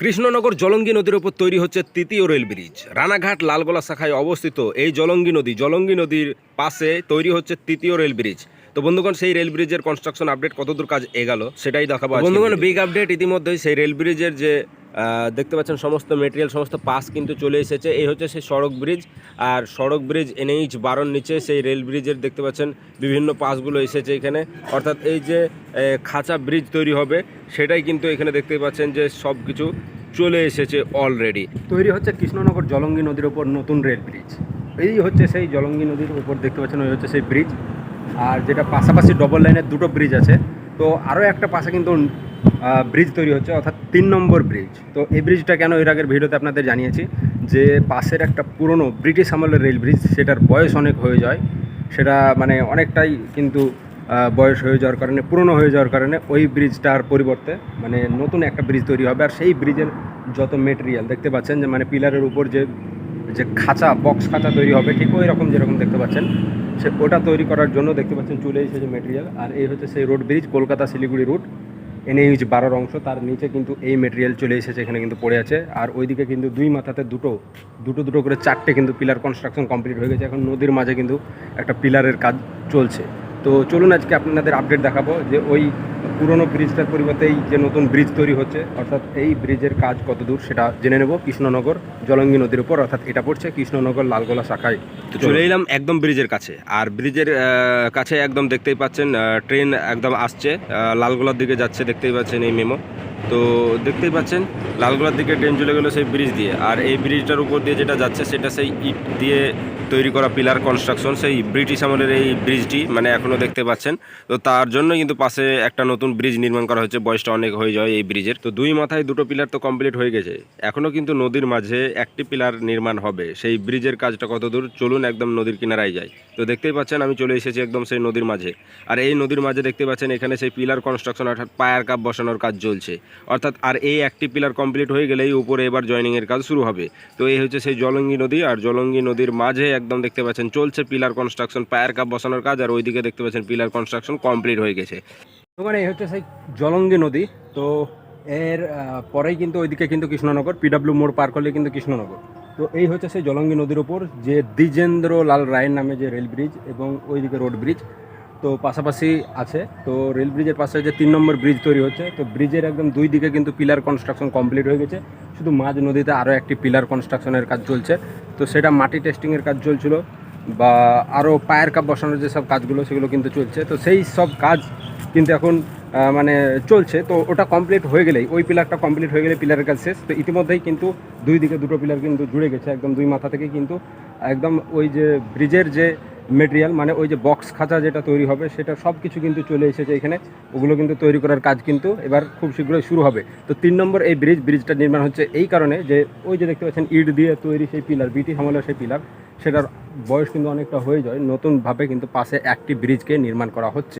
কৃষ্ণনগর জলঙ্গি নদীর ওপর তৈরি হচ্ছে তৃতীয় রেল ব্রিজ। রানাঘাট লালগোলা শাখায় অবস্থিত এই জলঙ্গি নদী জলঙ্গি নদীর পাশে তৈরি হচ্ছে তৃতীয় রেল ব্রিজ। তো বন্ধুগণ সেই রেল ব্রিজের কনস্ট্রাকশন আপডেট কতদূর কাজ এগালো সেটাই দেখাবো বন্ধুগণ বিগ আপডেট ইতিমধ্যেই সেই রেল ব্রিজের যে দেখতে পাচ্ছেন সমস্ত মেটেরিয়াল সমস্ত পাস কিন্তু চলে এসেছে। এই হচ্ছে সেই সড়ক ব্রিজ আর সড়ক ব্রিজ এনএইচ বারোর নিচে সেই রেল ব্রিজের দেখতে পাচ্ছেন বিভিন্ন পাসগুলো এসেছে এখানে। অর্থাৎ এই যে খাঁচা ব্রিজ তৈরি হবে, সেটাই কিন্তু এখানে দেখতে পাচ্ছেন যে সব কিছু চলে এসেছে অলরেডি তৈরি হচ্ছে কৃষ্ণনগর জলঙ্গি নদীর ওপর নতুন রেল ব্রিজ এই হচ্ছে সেই জলঙ্গি নদীর উপর দেখতে পাচ্ছেন ওই হচ্ছে সেই ব্রিজ আর যেটা পাশাপাশি ডবল লাইনের দুটো ব্রিজ আছে। তো আরও একটা পাশে কিন্তু ব্রিজ তৈরি হচ্ছে, অর্থাৎ তিন নম্বর ব্রিজ তো এই ব্রিজটা কেন এর আগের ভিডিওতে আপনাদের জানিয়েছি, যে পাশের একটা পুরনো ব্রিটিশ আমলের রেল ব্রিজ সেটার বয়স অনেক হয়ে যায়। সেটা মানে অনেকটাই কিন্তু বয়স হয়ে যাওয়ার কারণে, পুরনো হয়ে যাওয়ার কারণে ওই ব্রিজটার পরিবর্তে মানে নতুন একটা ব্রিজ তৈরি হবে। আর সেই ব্রিজের যত মেটেরিয়াল দেখতে পাচ্ছেন যে মানে পিলারের উপর যে যে খাঁচা বক্স খাঁচা তৈরি হবে, ঠিক ওই রকম যেরকম দেখতে পাচ্ছেন, সে ওটা তৈরি করার জন্য দেখতে পাচ্ছেন চলে এসেছে মেটেরিয়াল আর এই হচ্ছে সেই road bridge Kolkata Siliguri route NH বারোর অংশ, তার নিচে কিন্তু এই মেটেরিয়াল চলে এসেছে, এখানে কিন্তু পড়ে আছে। আর ওইদিকে কিন্তু দুই মাথাতে দুটো দুটো দুটো করে চারটে কিন্তু পিলার কনস্ট্রাকশন কমপ্লিট হয়ে গেছে। এখন নদীর মাঝে কিন্তু একটা পিলারের কাজ চলছে। তো চলুন আজকে আপনাদের আপডেট দেখাবো যে ওই পুরনো ব্রিজটার পরিবর্তে এই যে নতুন ব্রিজ তৈরি হচ্ছে, অর্থাৎ এই ব্রিজের কাজ কত দূর সেটা জেনে নেব। কৃষ্ণনগর, জলঙ্গি নদীর উপর, অর্থাৎ এটা পড়ছে কৃষ্ণনগর লালগোলা শাখায়। তো চলে এলাম একদম ব্রিজের কাছে। আর ব্রিজের কাছে একদম দেখতেই পাচ্ছেন ট্রেন একদম আসছে লালগোলার দিকে যাচ্ছে, দেখতেই পাচ্ছেন এই মেমো তো দেখতেই পাচ্ছেন, লালগোলার দিকে ট্রেন চলে গেলো সেই ব্রিজ দিয়ে। আর এই ব্রিজটার উপর দিয়ে যেটা যাচ্ছে, সেটা সেই ইট দিয়ে তৈরি করা পিলার কনস্ট্রাকশন সেই ব্রিটিশ আমলের এই ব্রিজটি মানে এখনও দেখতে পাচ্ছেন। তো তার জন্য কিন্তু পাশে একটা নতুন ব্রিজ নির্মাণ করা হচ্ছে বয়সটা অনেক হয়ে যায় এই ব্রিজের তো দুই মাথায় দুটো পিলার তো কমপ্লিট হয়ে গেছে। এখনও কিন্তু নদীর মাঝে একটি পিলার নির্মাণ হবে। সেই ব্রিজের কাজটা কত দূর চলুন একদম নদীর কিনারায় যায় তো দেখতেই পাচ্ছেন, আমি চলে এসেছি একদম সেই নদীর মাঝে। আর এই নদীর মাঝে দেখতে পাচ্ছেন, এখানে সেই পিলার কনস্ট্রাকশন অর্থাৎ পায়ার কাপ বসানোর কাজ চলছে। অর্থাৎ আর এই একটি পিলার কমপ্লিট হয়ে গেলেই উপরে এবার জয়নিংয়ের কাজ শুরু হবে। তো এই হচ্ছে সেই জলঙ্গি নদী, আর জলঙ্গি নদীর মাঝে একদম দেখতে পাচ্ছেন চলছে পিলার কনস্ট্রাকশন পায়ার কাপ বসানোর কাজ, আর ওইদিকে দেখতে পাচ্ছেন পিলার কনস্ট্রাকশন কমপ্লিট হয়ে গেছে। ওখানে এই হচ্ছে সেই জলঙ্গি নদী, তো এর পরেই কিন্তু ওইদিকে কিন্তু কৃষ্ণনগর পিডাব্লিউ মোড় পার করলে কিন্তু কৃষ্ণনগর। তো এই হচ্ছে সেই জলঙ্গি নদীর ওপর যে দ্বিজেন্দ্র লাল রায়ের নামে যে রেল ব্রিজ এবং ওইদিকে রোড ব্রিজ তো পাশাপাশি আছে। তো রেল ব্রিজের পাশে যে তিন নম্বর ব্রিজ তৈরি হচ্ছে, তো ব্রিজের একদম দুই দিকে কিন্তু পিলার কনস্ট্রাকশন কমপ্লিট হয়ে গেছে। শুধু মাঝ নদীতে আরও একটি পিলার কনস্ট্রাকশনের কাজ চলছে। তো সেটা মাটি টেস্টিংয়ের কাজ চলছিল বা আরও পায়ের কাপ বসানোর যেসব কাজগুলো সেগুলো কিন্তু চলছে। তো সেই সব কাজ কিন্তু এখন মানে চলছে। তো ওটা কমপ্লিট হয়ে গেলেই, ওই পিলারটা কমপ্লিট হয়ে গেলে পিলারের কাজ শেষ। তো ইতিমধ্যেই কিন্তু দুই দিকে দুটো পিলার কিন্তু জুড়ে গেছে, একদম দুই মাথা থেকে কিন্তু। একদম ওই যে ব্রিজের যে মেটেরিয়াল মানে ওই যে বক্স খাঁচা যেটা তৈরি হবে, সেটা সব কিছু কিন্তু চলে এসেছে এখানে। ওগুলো কিন্তু তৈরি করার কাজ কিন্তু এবার খুব শীঘ্রই শুরু হবে। তো তিন নম্বর এই ব্রিজ ব্রিজটা নির্মাণ হচ্ছে এই কারণে যে ওই যে দেখতে পাচ্ছেন ইট দিয়ে তৈরি সেই পিলার বিটি হামলা সেই পিলার, সেটার বয়স কিন্তু অনেকটা হয়ে যায়। নতুনভাবে কিন্তু পাশে একটি ব্রিজকে নির্মাণ করা হচ্ছে।